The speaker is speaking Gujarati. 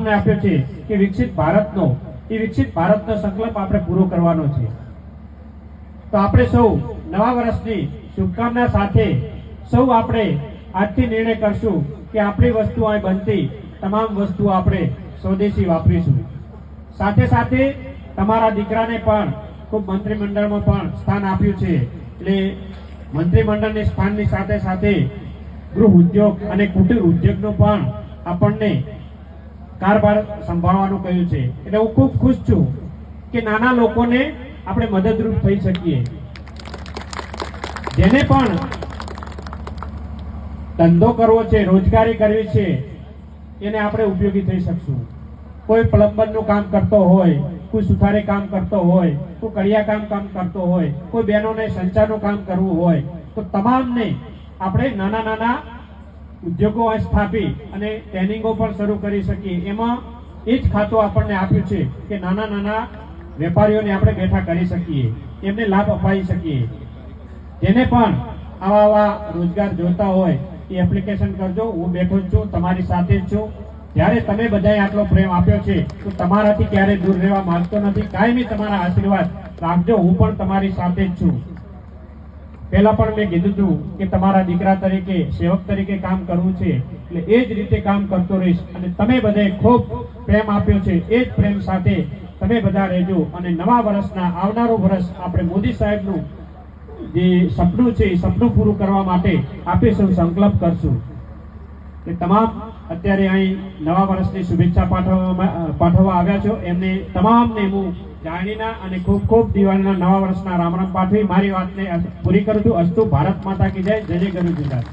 આપણને આપ્યો છે કે વિકસિત ભારતનો, એ વિકસિત ભારતનો સંકલ્પ આપણે પૂરો કરવાનો છે. તો આપણે સૌ નવા વર્ષની શુભકામના સાથે સૌ આપણે આજથી નિર્ણય કરશું કે આપણી વસ્તુ અહીં બનતી તમામ વસ્તુ આપણે સ્વદેશી વાપરીશું. સાથે સાથે તમારા દીકરાને પણ ખૂબ મંત્રીમંડળમાં પણ સ્થાન આપ્યું છે. એટલે મંત્રીમંડળની સ્થાનની સાથે સાથે ગૃહ ઉદ્યોગ અને કુટીર ઉદ્યોગનો પણ આપણને કારભાર સંભાળવાનું કહ્યું છે. એટલે હું ખૂબ ખુશ છું કે નાના લોકોને આપણે મદદરૂપ થઈ શકીએ. જેને પણ ધંધો કરવો છે, રોજગારી કરવી છે, એને આપણે ઉપયોગી થઈ શકશું. કોઈ પ્લમ્બરનું કામ કરતો હોય, કોઈ સુથારી કામ કરતો હોય, કોઈ કડિયા કામ કામ કરતો હોય, કોઈ બહેનોને સંચારનું કામ કરવું હોય, તો તમામને આપણે નાના નાના ઉદ્યોગો સ્થાપી અને ટ્રેનિંગો પણ શરૂ કરી શકીએ. એમાં એ જ ખાતું આપણને આપ્યું છે કે નાના નાના વેપારીઓને આપણે બેઠા કરી શકીએ, એમને લાભ અપાવી શકીએ. જેને પણ આવા આવા રોજગાર જોતા હોય એ એપ્લિકેશન કરજો. હું બેઠો જ છું, તમારી સાથે જ છું. જ્યારે તમે બધાએ આટલો પ્રેમ આપ્યો છે, તો તમારાથી ક્યારેય દૂર રહેવા માંગતો નથી. કાયમી તમારા આશીર્વાદ રાખજો. હું પણ તમારી સાથે જ છું. પહેલા પણ મેં કીધું હતું કે તમારા દીકરા તરીકે, સેવક તરીકે કામ કરવું છે, એટલે એ જ રીતે કામ કરતો રહીશ. અને તમે બધાએ ખૂબ પ્રેમ આપ્યો છે, એ જ પ્રેમ સાથે તમે બધા રહેજો. અને નવા વર્ષના, આવનારું વર્ષ આપણે મોદી સાહેબનું જે સપનું છે, એ સપનું પૂરું કરવા માટે આપણે સૌ સંકલ્પ કરશું. કે તમામ અત્યારે અહીં નવા વર્ષની શુભેચ્છા પાઠવવા પાઠવવા આવ્યા છો. એમને, તમામને હું જાણીના અને ખૂબ ખૂબ દિવાળીના નવા વર્ષના રામ રામ પાઠવી મારી વાતને પૂરી કરું છું. અસ્તુ ભારત માતા કી જય જય ગરુ ગુજરાત.